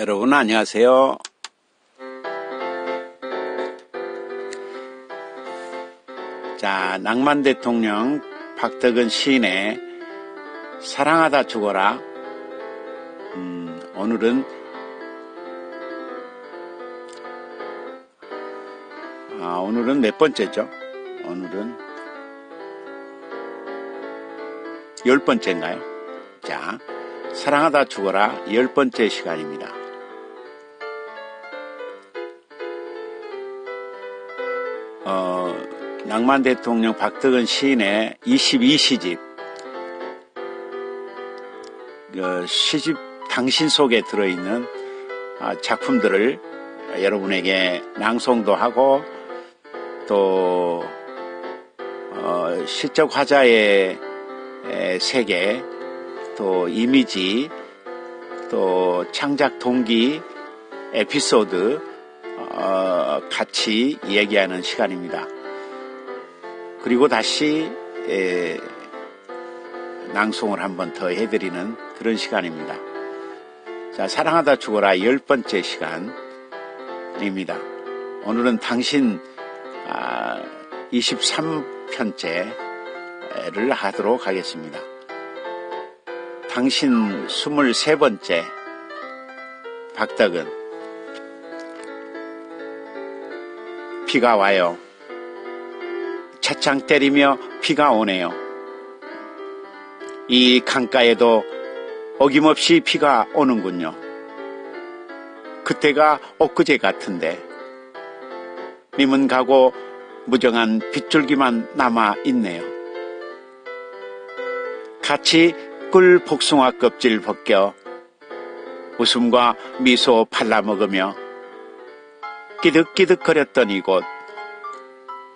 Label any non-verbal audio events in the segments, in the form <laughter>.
여러분 안녕하세요. 자, 낭만 대통령 박덕은 시인의 사랑하다 죽어라. 음, 오늘은 아, 오늘은 몇 번째죠? 오늘은 열 번째인가요? 자, 사랑하다 죽어라 열 번째 시간입니다. 낭만 대통령 박덕은 시인의 22시집, 그 시집 당신 속에 들어있는 아, 작품들을 여러분에게 낭송도 하고 또 어, 시적 화자의 에, 세계, 또 이미지, 또 창작 동기, 에피소드 어, 같이 얘기하는 시간입니다. 그리고 다시 에, 낭송을 한 번 더 해드리는 그런 시간입니다. 자, 사랑하다 죽어라 열 번째 시간입니다. 오늘은 당신 아, 23편째를 하도록 하겠습니다. 당신 23번째 박덕은 비가 와요. 차창 때리며 비가 오네요. 이 강가에도 어김없이 비가 오는군요. 그때가 엊그제 같은데 님은 가고 무정한 빗줄기만 남아 있네요. 같이 꿀 복숭아 껍질 벗겨 웃음과 미소 팔라먹으며 끼득끼득 거렸던 이곳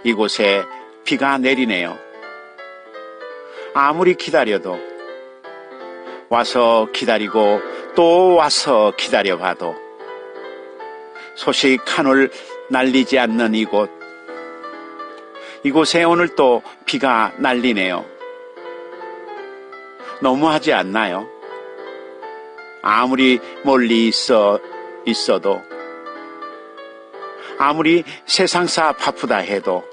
이곳에 비가 내리네요. 아무리 기다려도 와서 기다리고 또 와서 기다려봐도 소식 한 올 날리지 않는 이곳 이곳에 오늘 또 비가 날리네요. 너무하지 않나요? 아무리 멀리 있어 있어도 아무리 세상사 바쁘다 해도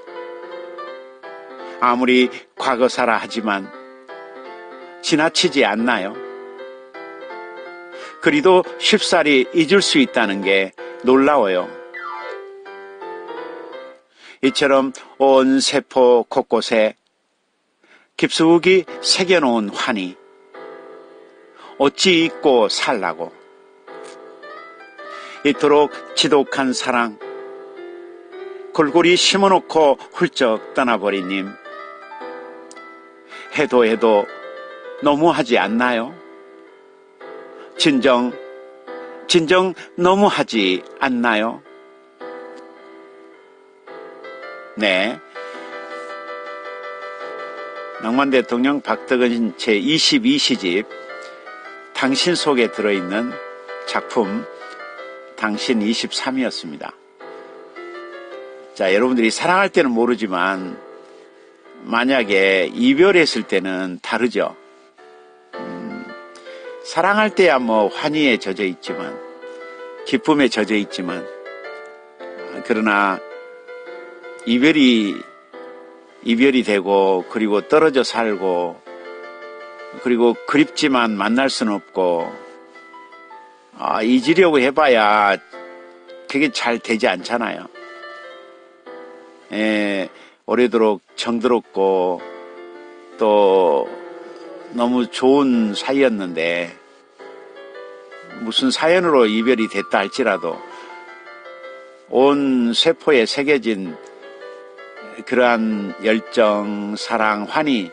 아무리 과거사라 하지만 지나치지 않나요? 그리도 쉽사리 잊을 수 있다는 게 놀라워요. 이처럼 온 세포 곳곳에 깊숙이 새겨놓은 환희 어찌 잊고 살라고 이토록 지독한 사랑 골고리 심어놓고 훌쩍 떠나버린 님 해도 해도 너무하지 않나요? 진정 진정 너무하지 않나요? 네. 낭만 대통령 박덕은 제 22시집 당신 속에 들어있는 작품 당신 23이었습니다. 자, 여러분들이 사랑할 때는 모르지만 만약에 이별했을 때는 다르죠. 음, 사랑할 때야 뭐 환희에 젖어 있지만 기쁨에 젖어 있지만 그러나 이별이 이별이 되고 그리고 떨어져 살고 그리고 그립지만 만날 수는 없고 아, 잊으려고 해봐야 그게 잘 되지 않잖아요. 예, 오래도록 정들었고 또 너무 좋은 사이였는데 무슨 사연으로 이별이 됐다 할지라도 온 세포에 새겨진 그러한 열정, 사랑, 환희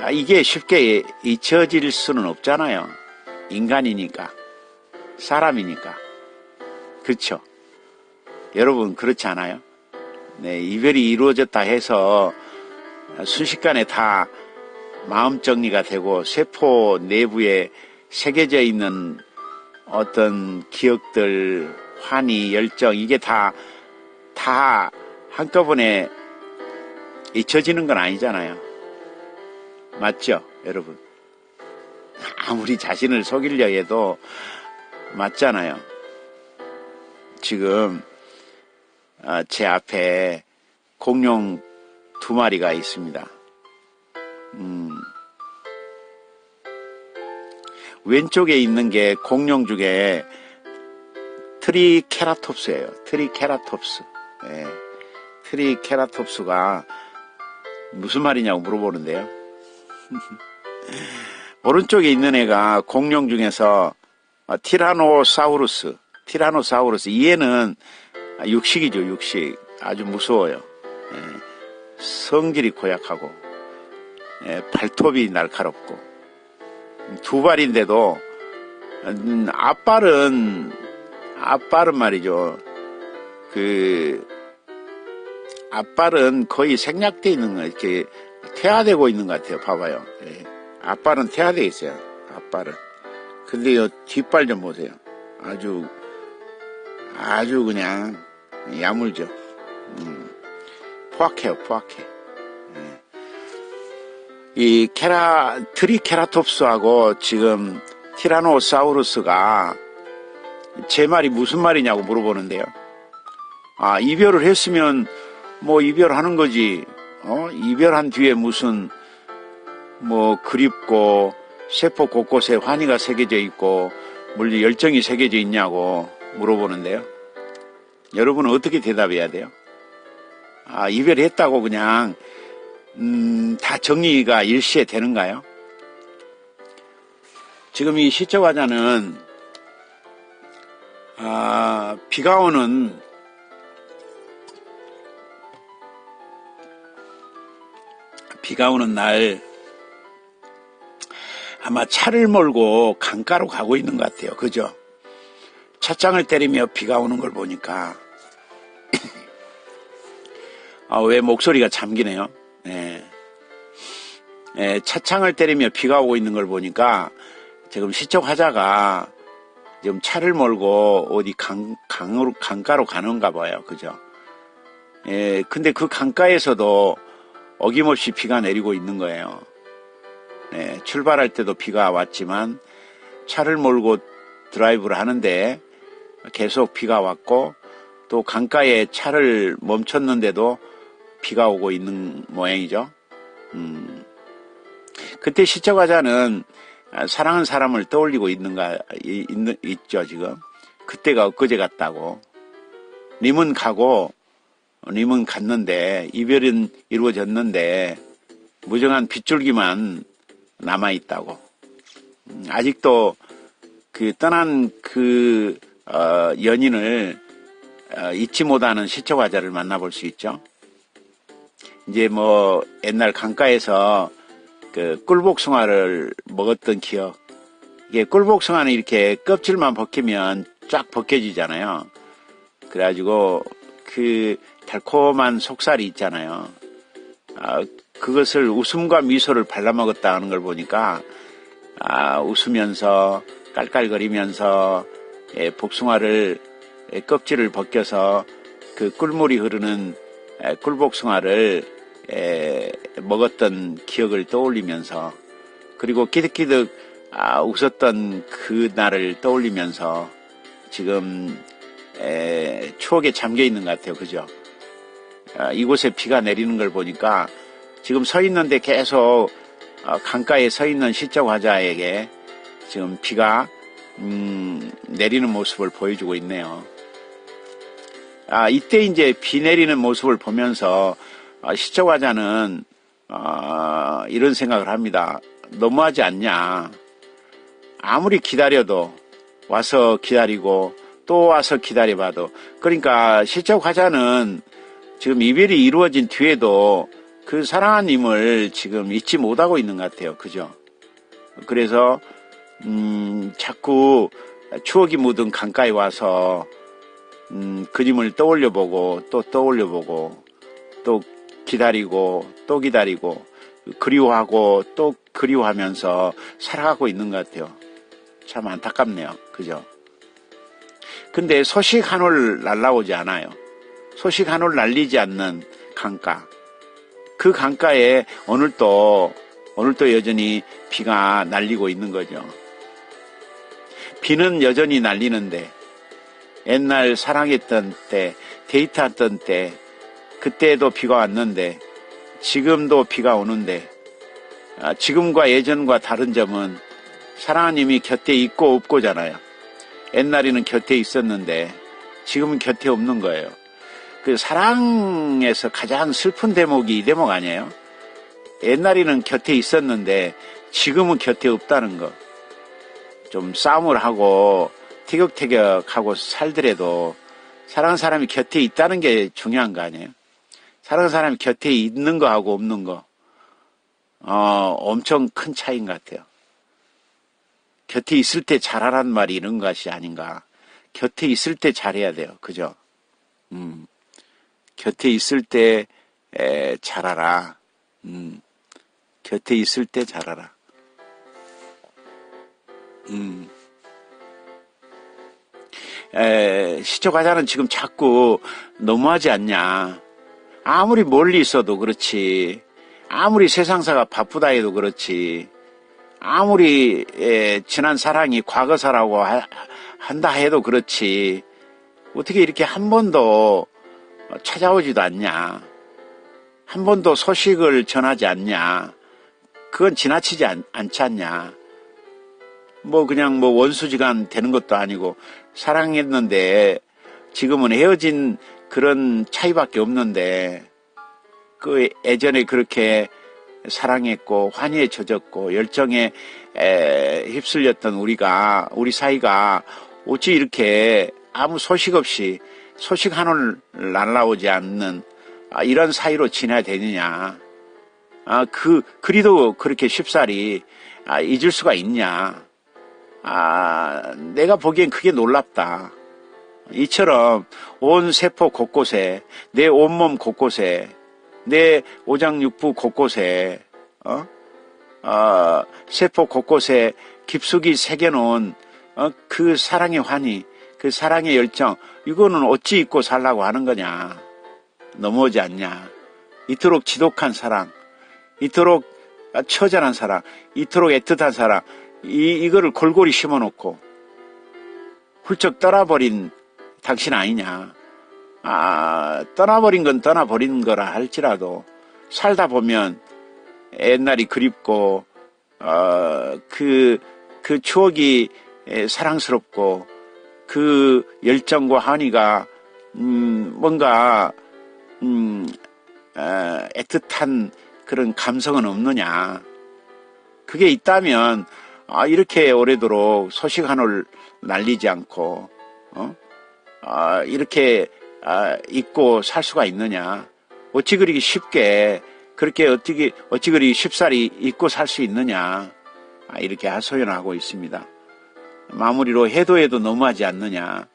아, 이게 쉽게 잊혀질 수는 없잖아요. 인간이니까 사람이니까 그렇죠. 여러분 그렇지 않아요? 네, 이별이 이루어졌다 해서 순식간에 다 마음 정리가 되고 세포 내부에 새겨져 있는 어떤 기억들, 환희, 열정 이게 다 다 한꺼번에 잊혀지는 건 아니잖아요. 맞죠, 여러분? 아무리 자신을 속이려 해도 맞잖아요. 지금 아, 제 앞에 공룡 두 마리가 있습니다. 음, 왼쪽에 있는 게 공룡 중에 트리케라톱스예요. 트리케라톱스. 예. 트리케라톱스가 무슨 말이냐고 물어보는데요. <laughs> 오른쪽에 있는 애가 공룡 중에서 티라노사우루스, 티라노사우루스. 이 애는 육식이죠, 육식. 아주 무서워요. 예. 성질이 고약하고, 예. 발톱이 날카롭고, 두 발인데도, 음, 앞발은, 앞발은 말이죠. 그, 앞발은 거의 생략되어 있는 거, 이렇게 퇴화되고 있는 것 같아요. 봐봐요. 예. 앞발은 퇴화되어 있어요. 앞발은. 근데 요 뒷발 좀 보세요. 아주, 아주 그냥 야물죠. 음, 포악해요, 포악해. 예. 이 케라, 트리케라톱스하고 지금 티라노사우루스가 제 말이 무슨 말이냐고 물어보는데요. 아, 이별을 했으면 뭐 이별하는 거지. 어? 이별한 뒤에 무슨 뭐 그립고 세포 곳곳에 환희가 새겨져 있고 물리 열정이 새겨져 있냐고 물어보는데요. 여러분은 어떻게 대답해야 돼요? 아, 이별했다고 그냥 음, 다 정리가 일시에 되는가요? 지금 이 시적 화자는 아, 비가 오는 비가 오는 날 아마 차를 몰고 강가로 가고 있는 것 같아요. 그죠? 찻장을 때리며 비가 오는 걸 보니까 <coughs> 아, 왜 목소리가 잠기네요. 네. 네, 차창을 때리며 비가 오고 있는 걸 보니까 지금 시적 화자가 지금 차를 몰고 어디 강, 강으로, 강가로 가는가 봐요. 그죠? 예, 근데 그 강가에서도 어김없이 비가 내리고 있는 거예요. 네, 출발할 때도 비가 왔지만 차를 몰고 드라이브를 하는데 계속 비가 왔고 또 강가에 차를 멈췄는데도 비가 오고 있는 모양이죠. 음. 그때 시청하자는 사랑하는 사람을 떠올리고 있는가, 있는, 있죠, 지금. 그때가 엊그제 같다고. 님은 가고, 님은 갔는데, 이별은 이루어졌는데, 무정한 빗줄기만 남아 있다고. 음, 아직도 그 떠난 그, 어, 연인을 어, 잊지 못하는 시초과자를 만나볼 수 있죠. 이제 뭐 옛날 강가에서 그 꿀복숭아를 먹었던 기억. 이게 꿀복숭아는 이렇게 껍질만 벗기면 쫙 벗겨지잖아요. 그래가지고 그 달콤한 속살이 있잖아요. 아, 그것을 웃음과 미소를 발라먹었다 하는 걸 보니까 아, 웃으면서 깔깔거리면서 예, 복숭아를 예, 껍질을 벗겨서 그 꿀물이 흐르는 예, 꿀복숭아를 에, 먹었던 기억을 떠올리면서 그리고 기득기득 아, 웃었던 그 날을 떠올리면서 지금 에, 추억에 잠겨 있는 것 같아요. 그죠? 아, 이곳에 비가 내리는 걸 보니까 지금 서 있는데 계속 어, 강가에 서 있는 시적 화자에게 지금 비가 음, 내리는 모습을 보여주고 있네요. 아, 이때 이제 비 내리는 모습을 보면서 아, 시청자는 어, 이런 생각을 합니다. 너무하지 않냐. 아무리 기다려도 와서 기다리고 또 와서 기다려봐도 그러니까 시청자는 지금 이별이 이루어진 뒤에도 그 사랑하님을 지금 잊지 못하고 있는 것 같아요. 그죠? 그래서 음, 자꾸 추억이 묻은 강가에 와서 음, 그림을 떠올려 보고 또 떠올려 보고 또 기다리고 또 기다리고 그리워하고 또 그리워하면서 살아가고 있는 것 같아요. 참 안타깝네요. 그죠? 근데 소식 한 올 날라오지 않아요. 소식 한 올 날리지 않는 강가. 그 강가에 오늘 또, 오늘 또 여전히 비가 날리고 있는 거죠. 비는 여전히 날리는데 옛날 사랑했던 때, 데이트했던 때, 그때도 비가 왔는데 지금도 비가 오는데 아, 지금과 예전과 다른 점은 사랑하님이 곁에 있고 없고잖아요. 옛날에는 곁에 있었는데 지금은 곁에 없는 거예요. 그 사랑에서 가장 슬픈 대목이 이 대목 아니에요? 옛날에는 곁에 있었는데 지금은 곁에 없다는 거. 좀 싸움을 하고 티격태격하고 살더라도 사랑하는 사람이 곁에 있다는 게 중요한 거 아니에요? 사랑하는 사람이 곁에 있는 거하고 없는 거, 어, 엄청 큰 차이인 것 같아요. 곁에 있을 때 잘하란 말이 이런 것이 아닌가. 곁에 있을 때 잘해야 돼요. 그죠? 음. 곁에 있을 때, 에, 잘하라. 음. 곁에 있을 때 잘하라. 음. 에, 시초가자는 지금 자꾸 너무하지 않냐. 아무리 멀리 있어도 그렇지. 아무리 세상사가 바쁘다 해도 그렇지. 아무리 에, 지난 사랑이 과거사라고 하, 한다 해도 그렇지. 어떻게 이렇게 한 번도 찾아오지도 않냐. 한 번도 소식을 전하지 않냐. 그건 지나치지 않, 않지 않냐. 뭐 그냥 뭐 원수지간 되는 것도 아니고 사랑했는데 지금은 헤어진 그런 차이밖에 없는데 그 예전에 그렇게 사랑했고 환희에 젖었고 열정에 에, 휩쓸렸던 우리가 우리 사이가 어찌 이렇게 아무 소식 없이 소식 하나를 날라오지 않는 아, 이런 사이로 지내야 되느냐? 아, 그 그리도 그렇게 쉽사리 아, 잊을 수가 있냐? 아, 내가 보기엔 그게 놀랍다. 이처럼 온 세포 곳곳에 내 온몸 곳곳에 내 오장육부 곳곳에 어? 어, 세포 곳곳에 깊숙이 새겨놓은 어, 그 사랑의 환희, 그 사랑의 열정 이거는 어찌 잊고 살라고 하는 거냐? 넘어오지 않냐? 이토록 지독한 사랑, 이토록 처절한 사랑, 이토록 애틋한 사랑, 이, 이거를 골고리 심어놓고 훌쩍 떠나버린 당신 아니냐. 아, 떠나버린 건 떠나버린 거라 할지라도 살다 보면 옛날이 그립고, 어, 그, 그 추억이 사랑스럽고 그 열정과 한의가, 음, 뭔가, 음, 어, 애틋한 그런 감성은 없느냐. 그게 있다면, 아, 이렇게 오래도록 소식 하나를 날리지 않고, 어? 아, 이렇게 아, 잊고 살 수가 있느냐? 어찌 그리 쉽게 그렇게 어떻게 어찌 그리 쉽사리 잊고 살 수 있느냐? 아, 이렇게 하소연하고 있습니다. 마무리로 해도 해도 너무하지 않느냐?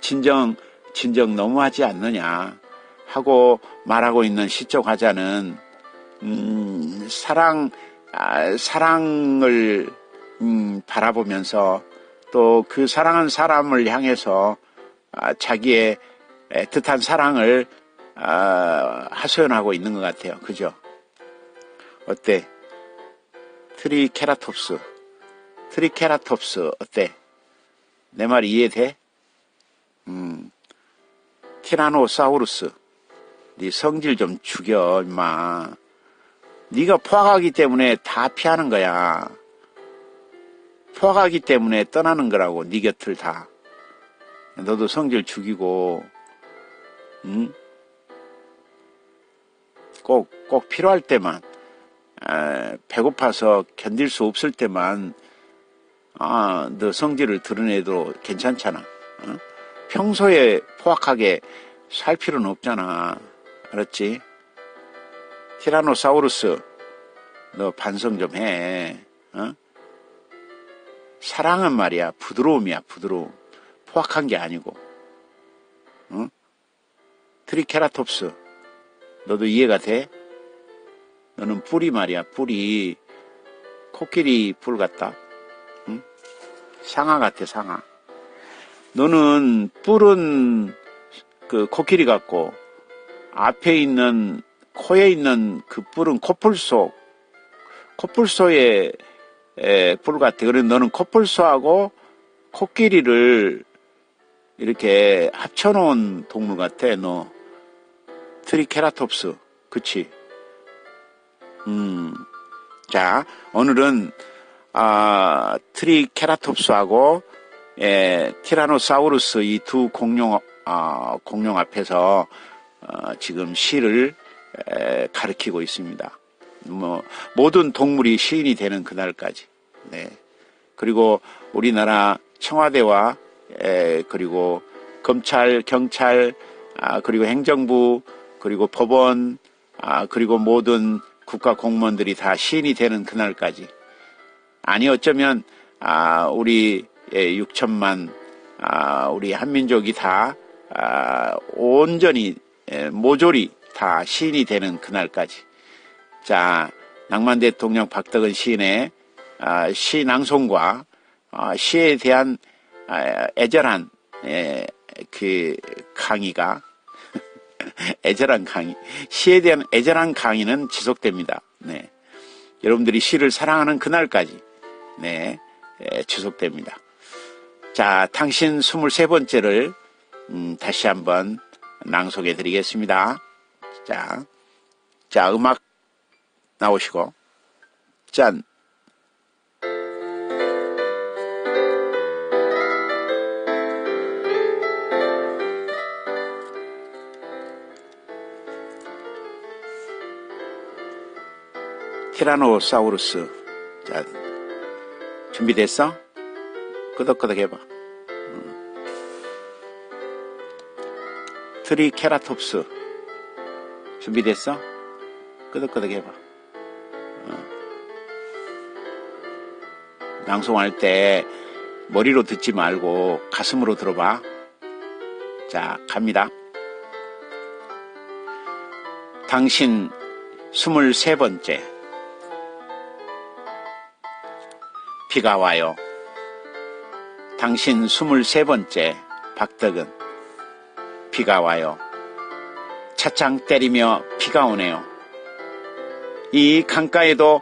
진정 진정 너무하지 않느냐? 하고 말하고 있는 시적 화자는 음, 사랑 아, 사랑을 음, 바라보면서 또 그 사랑한 사람을 향해서 아, 자기의 애틋한 사랑을 아, 하소연하고 있는 것 같아요. 그죠? 어때? 트리케라톱스. 트리케라톱스 어때? 내 말 이해돼? 음. 티라노사우루스. 네 성질 좀 죽여, 임마. 네가 포악하기 때문에 다 피하는 거야. 포악하기 때문에 떠나는 거라고, 네 곁을 다. 너도 성질 죽이고, 응? 꼭, 꼭 필요할 때만, 에, 배고파서 견딜 수 없을 때만, 아, 너 성질을 드러내도 괜찮잖아. 어? 평소에 포악하게 살 필요는 없잖아. 알았지? 티라노사우루스, 너 반성 좀 해. 어? 사랑은 말이야. 부드러움이야, 부드러움. 포악한 게 아니고. 어? 트리케라톱스. 너도 이해가 돼? 너는 뿌리 말이야, 뿌리. 코끼리 뿔 같다. 응? 상아 같아, 상아. 너는 뿔은 그 코끼리 같고, 앞에 있는, 코에 있는 그 뿔은 코뿔소, 코뿔소의 에, 뿔 같아. 그래 너는 코뿔소하고 코끼리를 이렇게 합쳐놓은 동물 같아, 너. 트리케라톱스. 그치? 음. 자, 오늘은, 아, 트리케라톱스하고, 예, 티라노사우루스 이 두 공룡, 아, 공룡 앞에서, 어, 지금 시를 에, 가르치고 있습니다. 뭐, 모든 동물이 시인이 되는 그날까지. 네. 그리고 우리나라 청와대와 에, 그리고 검찰, 경찰, 아, 그리고 행정부, 그리고 법원, 아, 그리고 모든 국가 공무원들이 다 시인이 되는 그날까지. 아니 어쩌면 아, 우리 6천만 아, 우리 한민족이 다 아, 온전히 에, 모조리 다 시인이 되는 그날까지. 자, 낭만 대통령 박덕은 시인의 아, 시 낭송과 아, 시에 대한 아, 애절한 에, 그 강의가 <laughs> 애절한 강의, 시에 대한 애절한 강의는 지속됩니다. 네. 여러분들이 시를 사랑하는 그날까지 네, 에, 지속됩니다. 자, 당신 23번째를 음, 다시 한번 낭송해 드리겠습니다. 자, 자, 음악 나오시고 짠. 티라노사우루스. 자, 준비됐어? 끄덕끄덕 해봐. 음. 트리케라톱스. 준비됐어? 끄덕끄덕 해봐. 낭송할 때 머리로 듣지 말고 가슴으로 들어봐. 자, 갑니다. 당신 23번째. 비가 와요. 당신 23번째 박덕은 비가 와요. 차창 때리며 비가 오네요. 이 강가에도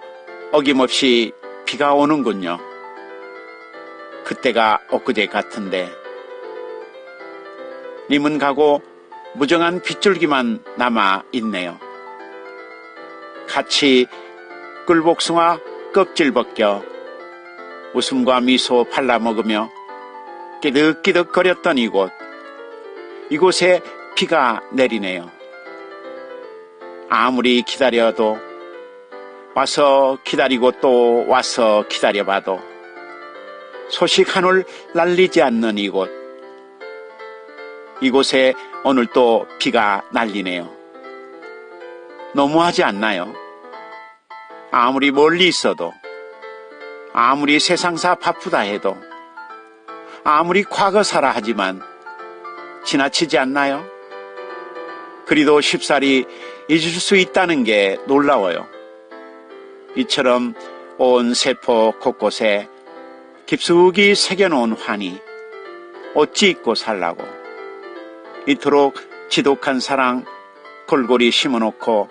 어김없이 비가 오는군요. 그때가 엊그제 같은데 님은 가고 무정한 빗줄기만 남아 있네요. 같이 꿀복숭아 껍질 벗겨 웃음과 미소 팔라먹으며 끼득끼득 거렸던 이곳. 이곳에 비가 내리네요. 아무리 기다려도 와서 기다리고 또 와서 기다려봐도 소식 한올 날리지 않는 이곳. 이곳에 오늘 또 비가 날리네요. 너무하지 않나요? 아무리 멀리 있어도 아무리 세상사 바쁘다 해도 아무리 과거사라 하지만 지나치지 않나요? 그리도 쉽사리 잊을 수 있다는 게 놀라워요. 이처럼 온 세포 곳곳에 깊숙이 새겨놓은 환희 어찌 잊고 살라고 이토록 지독한 사랑 골고리 심어놓고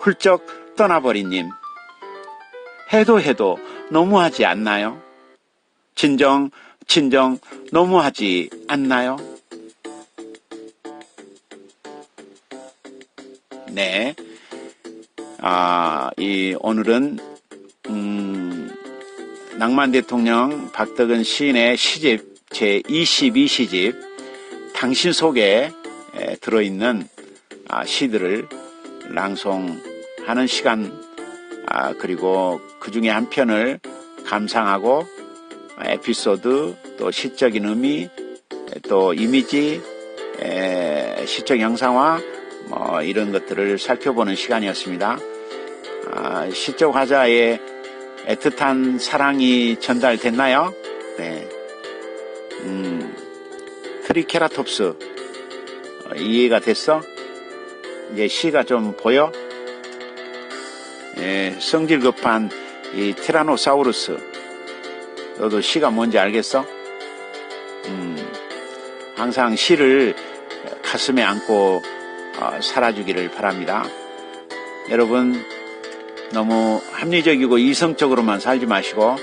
훌쩍 떠나버린 님 해도 해도 너무하지 않나요? 진정, 진정 너무하지 않나요? 네. 아, 이, 오늘은, 음, 낭만 대통령 박덕은 시인의 시집, 제 22시집, 당신 속에 들어있는 아, 시들을 낭송하는 시간 아, 그리고 그 중에 한 편을 감상하고 에피소드 또 시적인 의미 또 이미지 에, 시적 영상화 뭐 이런 것들을 살펴보는 시간이었습니다. 아, 시적 화자의 애틋한 사랑이 전달됐나요? 네. 음, 트리케라톱스 어, 이해가 됐어? 이제 시가 좀 보여? 예, 성질 급한 이 티라노사우루스. 너도 시가 뭔지 알겠어? 음, 항상 시를 가슴에 안고 어, 살아주기를 바랍니다. 여러분, 너무 합리적이고 이성적으로만 살지 마시고,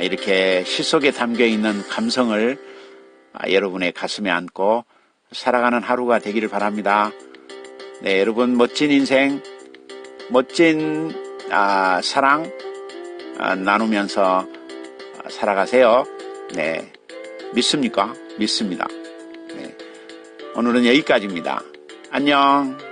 이렇게 시 속에 담겨 있는 감성을 아, 여러분의 가슴에 안고 살아가는 하루가 되기를 바랍니다. 네, 여러분 멋진 인생, 멋진 아, 사랑 아, 나누면서 아, 살아가세요. 네, 믿습니까? 믿습니다. 네, 오늘은 여기까지입니다. 안녕.